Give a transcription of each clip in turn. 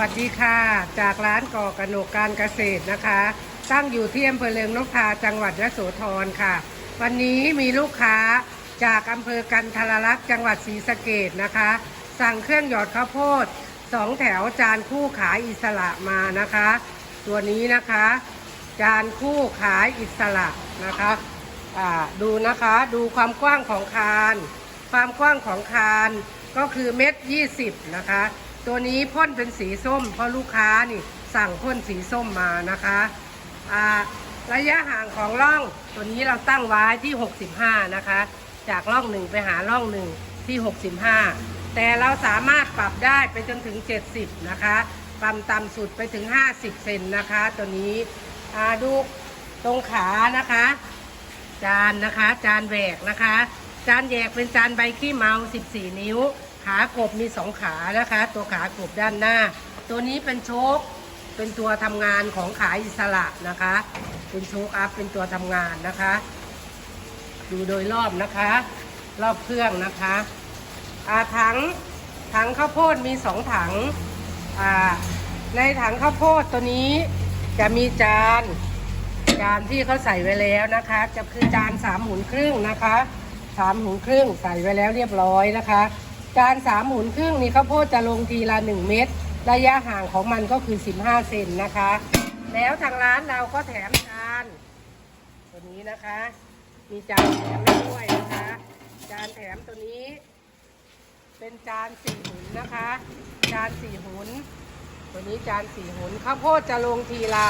วัสดีค่ะ จากร้านก่อกระหนกการเกษตรนะคะ ตั้งอยู่ที่อำเภอเลิงนกทาจังหวัดยะโสธรค่ะ วันนี้มีลูกค้าจากอำเภอกันทรลักษณ์จังหวัดศรีสะเกดนะคะ สั่งเครื่องหยอดข้าวโพดสองแถวจานคู่ขายอิสระมานะคะ ตัวนี้นะคะ จานคู่ขายอิสระนะคะดูนะคะดูความกว้างของคาน ความกว้างของคานก็คือเม็ดยี่สิบนะคะ ตัวนี้พ่นเป็นสีส้ม เพราะลูกค้านี่สั่งพ่นสีส้มมานะคะอ่าระยะห่างของร่อง ตัวนี้เราตั้งไว้ที่ 65 นะคะ จากร่องหนึ่งไปหาร่องหนึ่งที่ 65 แต่เราสามารถปรับได้ไปจนถึง 70 นะคะปรับต่ำสุดไปถึง 50 เซนนะคะ ตัวนี้อ่าดูตรงขานะคะ จานนะคะ จานแหวกนะคะ จานแยกเป็นจานใบขี้เมา 14 นิ้ว ขากบมีสองขานะคะ ตัวขากบด้านหน้า ตัวนี้เป็นโชคเป็นตัวทำงานของขาอิสระนะคะ เป็นโชคอัพเป็นตัวทำงานนะคะ ดูโดยรอบนะคะ รอบเครื่องนะคะอาถังถังข้าวโพดมีสองถังในถังข้าวโพดตัวนี้จะมีจานจานที่เขาใส่ไว้แล้วนะคะ จะคือจานสามหมุนครึ่งนะคะสามหมุนครึ่งใส่ไว้แล้วเรียบร้อยนะคะ จานสามหมุนครึ่งนี่ข้าวโพดจะลงทีละหนึ่งเม็ดระยะห่างของมันก็คือ 15 เซนนะคะ แล้วทางร้านเราก็แถมจานตัวนี้นะคะ มีจานแถมด้วยนะคะ จานแถมตัวนี้ เป็นจานสี่หุนนะคะ จานสี่หุนตัวนี้จานสี่หุนข้าวโพดจะลงทีละ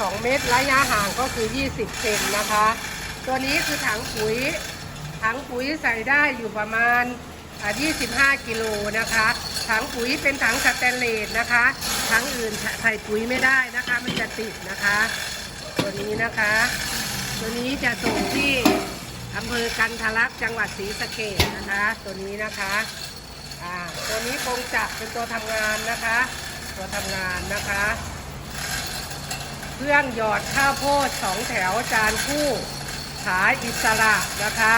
สองเม็ดระยะห่างก็คือ 20 เซนนะคะ ตัวนี้คือถังปุ๋ยถังปุ๋ยใส่ได้อยู่ประมาณ 25 กิโลนะคะ ถังปุ๋ยเป็นถังสแตนเลสนะคะ ถังอื่นใส่ปุ๋ยไม่ได้นะคะ มันจะติดนะคะ ตัวนี้นะคะ ตัวนี้จะส่งที่อำเภอกันทะลักจังหวัดศรีสะเกษนะคะ ตัวนี้นะคะอ่าตัวนี้คงจักเป็นตัวทำงานนะคะ ตัวทำงานนะคะ เครื่องหยอดข้าวโพดสองแถวจานคู่ ขายอิสระนะคะ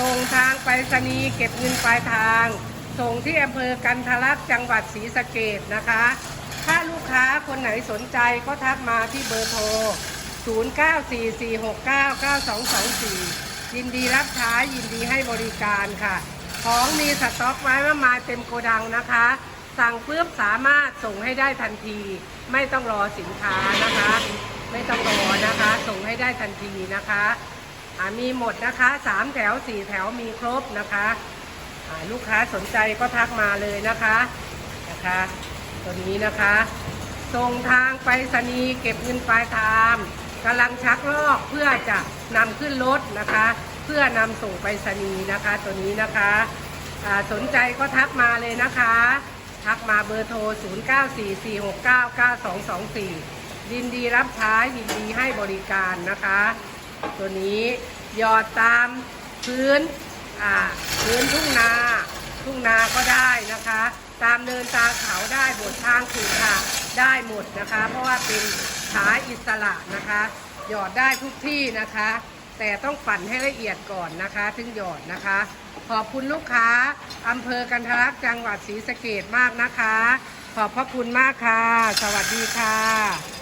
ส่งทางไปรษณีย์เก็บเงินปลายทาง ส่งที่อำเภอกันทะลักจังหวัดศรีสะเกดนะคะ ถ้าลูกค้าคนไหนสนใจก็ทักมาที่เบอร์โทร 0944699224 ยินดีรับใช้ยินดีให้บริการค่ะ ของมีสต็อกไว้ว่ามาเต็มโกดังนะคะ สั่งปุ๊บสามารถส่งให้ได้ทันที ไม่ต้องรอสินค้านะคะ ไม่ต้องรอนะคะ ส่งให้ได้ทันทีนะคะ มีหมดนะคะสามแถวสี่แถวมีครบนะคะลูกค้าสนใจก็ทักมาเลยนะคะนะคะตัวนี้นะคะส่งทางไปรษณีเก็บเงินปลายทางกำลังชักลอกเพื่อจะนำขึ้นรถนะคะ เพื่อนำส่งไปรษณีนะคะ ตัวนี้นะคะสนใจก็ทักมาเลยนะคะ ทักมาเบอร์โทร 0944699224ยินดีรับใช้ยินดีให้บริการนะคะ ตัวนี้หยอดตามพื้นอ่าพื้นทุ่งนา ทุ่งนาก็ได้นะคะ ตามเนินตามเขาได้บนทางขูค่ะได้หมดนะคะ เพราะว่าเป็นขาอิสระนะคะ หยอดได้ทุกที่นะคะ แต่ต้องปั่นให้ละเอียดก่อนนะคะ ถึงหยอดนะคะ ขอบคุณลูกค้าอำเภอกันทะลักจังหวัดศรีสะเกดมากนะคะ ขอบพระคุณมากค่ะ สวัสดีค่ะ